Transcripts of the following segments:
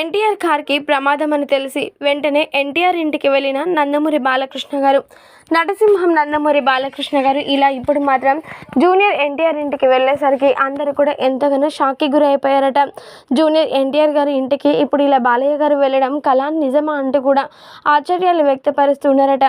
ఎన్టీఆర్ కార్కి ప్రమాదం అని తెలిసి వెంటనే ఎన్టీఆర్ ఇంటికి వెళ్ళిన నందమూరి బాలకృష్ణ గారు. నరసింహం నందమూరి బాలకృష్ణ గారు ఇలా ఇప్పుడు మాత్రం జూనియర్ ఎన్టీఆర్ ఇంటికి వెళ్ళేసరికి అందరూ కూడా ఎంతగానో షాక్కి గురైపోయారట. జూనియర్ ఎన్టీఆర్ గారి ఇంటికి ఇప్పుడు ఇలా బాలయ్య గారు వెళ్ళడం కళా నిజమా అంటూ కూడా ఆశ్చర్యాలు వ్యక్తపరుస్తున్నారట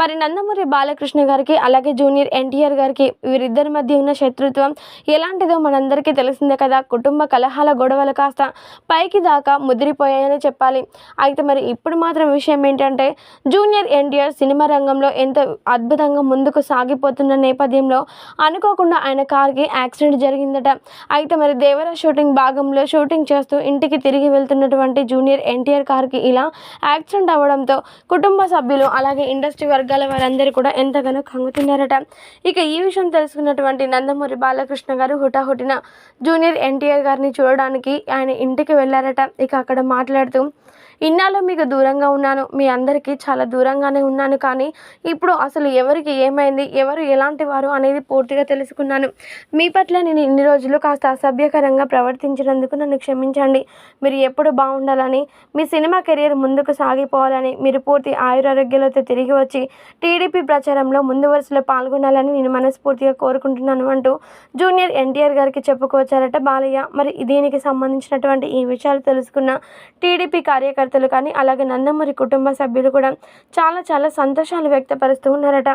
మరి నందమూరి బాలకృష్ణ గారికి అలాగే జూనియర్ ఎన్టీఆర్ గారికి వీరిద్దరి మధ్య ఉన్న శత్రుత్వం ఎలాంటిదో మనందరికీ తెలిసిందే కదా. కుటుంబ కలహాల గొడవలు కాస్త పైకి దాకా ముదిరిపోయాయని చెప్పాలి. అయితే మరి ఇప్పుడు మాత్రం విషయం ఏంటంటే జూనియర్ ఎన్టీఆర్ సినిమా రంగంలో ఎంత అద్భుతంగా ముందుకు సాగిపోతున్న నేపథ్యంలో అనుకోకుండా ఆయన కార్కి యాక్సిడెంట్ జరిగిందట. అయితే మరి దేవర షూటింగ్ భాగంలో షూటింగ్ చేస్తూ ఇంటికి తిరిగి వెళ్తున్నటువంటి జూనియర్ ఎన్టీఆర్ కార్కి ఇలా యాక్సిడెంట్ అవ్వడంతో కుటుంబ సభ్యులు అలాగే ఇండస్ట్రీ వర్గాల వారందరూ కూడా ఎంతగానో కంగుతున్నారట. ఇక ఈ విషయం తెలుసుకున్నటువంటి నందమూరి బాలకృష్ణ గారు హుటాహుటిన జూనియర్ ఎన్టీఆర్ గారిని చూడడానికి ఆయన ఇంటికి వెళ్ళారట ఇక అక్కడ అక్కడ మాట్లాడుతూ. ఇన్నాళ్ళు మీకు దూరంగా ఉన్నాను మీ అందరికీ చాలా దూరంగానే ఉన్నాను కానీ ఇప్పుడు అసలు ఎవరికి ఏమైంది ఎవరు ఎలాంటి వారు అనేది పూర్తిగా తెలుసుకున్నాను. మీ పట్ల నేను ఇన్ని రోజులు కాస్త అసభ్యకరంగా ప్రవర్తించినందుకు నన్ను క్షమించండి. మీరు ఎప్పుడు బాగుండాలని మీ సినిమా కెరీర్ ముందుకు సాగిపోవాలని మీరు పూర్తి ఆయురారోగ్యాలతో తిరిగి వచ్చి టీడీపీ ప్రచారంలో ముందు వరుసలో పాల్గొనాలని నేను మనస్ఫూర్తిగా కోరుకుంటున్నాను అంటూ జూనియర్ ఎన్టీఆర్ గారికి చెప్పుకొచ్చారట బాలయ్య. మరి దీనికి సంబంధించినటువంటి ఈ విషయాలు తెలుసుకున్న టీడీపీ కార్యకర్తలు కానీ అలాగే నందమూరి కుటుంబ సభ్యులు కూడా చాలా చాలా సంతోషాలు వ్యక్తపరుస్తూ ఉన్నారట.